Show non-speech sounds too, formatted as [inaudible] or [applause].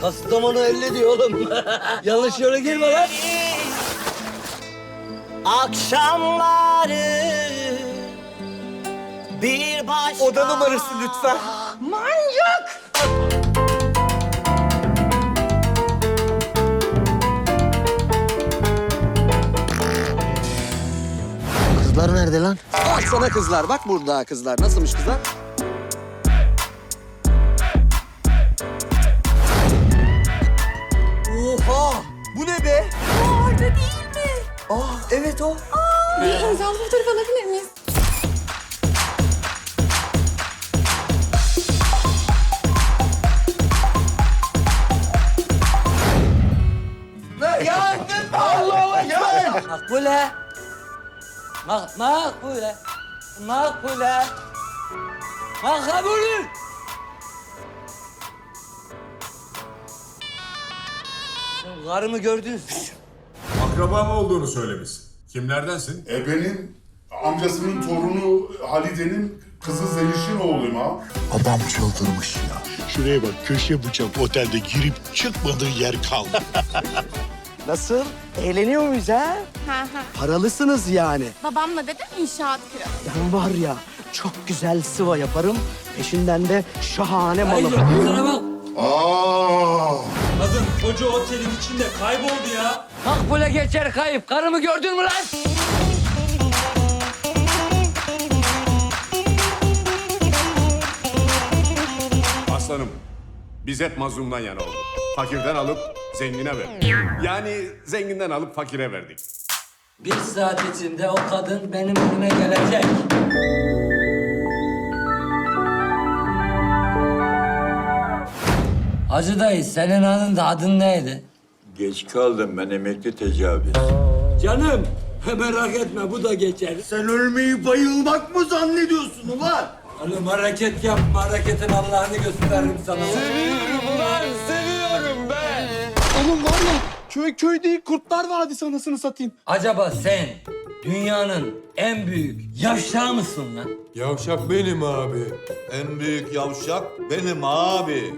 Kastamonu 50 diyor oğlum. [laughs] Yanlış yola girme lan. Akşamları bir başka... Oda numarası lütfen. Manyak! Kızlar nerede lan? Bak sana kızlar. Bak burada kızlar. Nasılmış kızlar? Oha! Bu ne be? Orada değil mi? Aa evet o. Bir imzalı fotoğraf alabilir miyiz? Makbule. Mak makbule. Makbule. Makbule. Karımı gördünüz mü? Akrabam olduğunu söylemiş. Kimlerdensin? Ebe'nin amcasının torunu Halide'nin kızı Zeliş'in oğluyum ha. Adam çıldırmış ya. Şuraya bak köşe bıçak otelde girip çıkmadığı yer kaldı. [laughs] Nasıl? Eğleniyor muyuz ha? Ha ha. Paralısınız yani. Babamla dedem inşaat kralı. Ben var ya çok güzel sıva yaparım. Peşinden de şahane Ay, malı. Sana bak. Aa! Kadın koca otelin içinde kayboldu ya. Makbule geçer kayıp. Karımı gördün mü lan? Aslanım, biz hep mazlumdan yana olduk. Fakirden alıp zengine verdik. Yani zenginden alıp fakire verdik. Bir saat içinde o kadın benim önüme gelecek. Hacı dayı senin adın da adın neydi? Geç kaldım ben emekli tecavüz. Canım merak etme bu da geçer. Sen ölmeyi bayılmak mı zannediyorsun ulan? Oğlum hareket yapma hareketin Allah'ını gösteririm sana. Oğlum var ya köy köy değil Kurtlar Vadisi anasını satayım. Acaba sen dünyanın en büyük yavşağı mısın lan? Yavşak benim abi. En büyük yavşak benim abi.